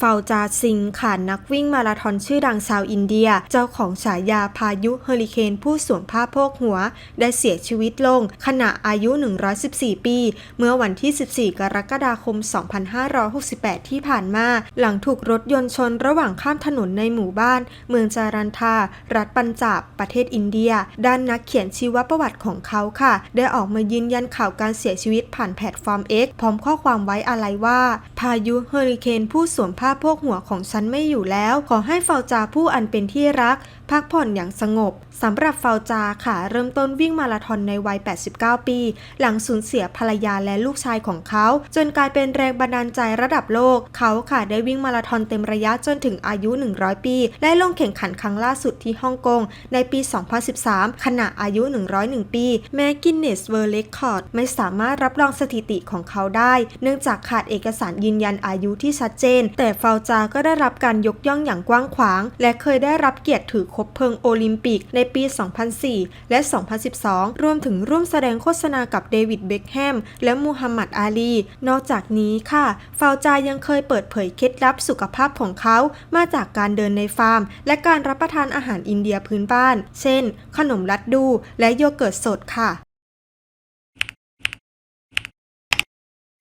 ฟาวจาซิงค่ะนักวิ่งมาราธอนชื่อดังชาวอินเดีย เจ้าของฉายาพายุเฮอริเคนผู้สวมผ้าโพกหัว ได้เสียชีวิตลง ขณะอายุ 114 ปี เมื่อวันที่ 14 กรกฎาคม 2568 ที่ผ่านมา หลังถูกรถยนต์ชนระหว่างข้ามถนนในหมู่บ้าน เมืองจารันทา รัฐปัญจาบประเทศอินเดีย ด้านนักเขียนชีวประวัติของเขาค่ะ ได้ออกมายืนยันข่าวการเสียชีวิตผ่านแพลตฟอร์ม X พร้อมข้อความไว้อาลัยว่า พายุเฮอริเคนผู้สวมผ้าโพกหัวของฉันไม่อยู่แล้ว ขอให้เฟาจาผู้อันเป็นที่รัก พักผ่อนอย่างสงบสำหรับเฟาจาค่ะ เริ่มต้นวิ่งมาราธอนในวัย 89 ปี หลังสูญเสียภรรยาและลูกชายของเขา จนกลายเป็นแรงบันดาลใจระดับโลก เขาค่ะได้วิ่งมาราธอนเต็มระยะจนถึงอายุ 100 ปี และลงแข่งขันครั้งล่าสุดที่ฮ่องกงในปี 2013 ขณะอายุ 101 ปี แม้กินเนสเวิร์ลเรคคอร์ดไม่สามารถรับรองสถิติของเขาได้ เนื่องจากขาดเอกสารยืนยันอายุที่ชัดเจน แต่ฟาจา ก็ได้รับการยกย่องอย่างกว้างขวาง และเคยได้รับเกียรติถือคบเพลิงโอลิมปิกในปี 2004 และ 2012 รวมถึงร่วมแสดงโฆษณากับเดวิดเบคแฮมและมูฮัมหมัดอาลี นอกจากนี้ค่ะเฟาจายังเคยเปิดเผยเคล็ดลับสุขภาพของเขามาจากการเดินในฟาร์ม และการรับประทานอาหารอินเดียพื้นบ้าน เช่น ขนมลัดดูและโยเกิร์ตสดค่ะ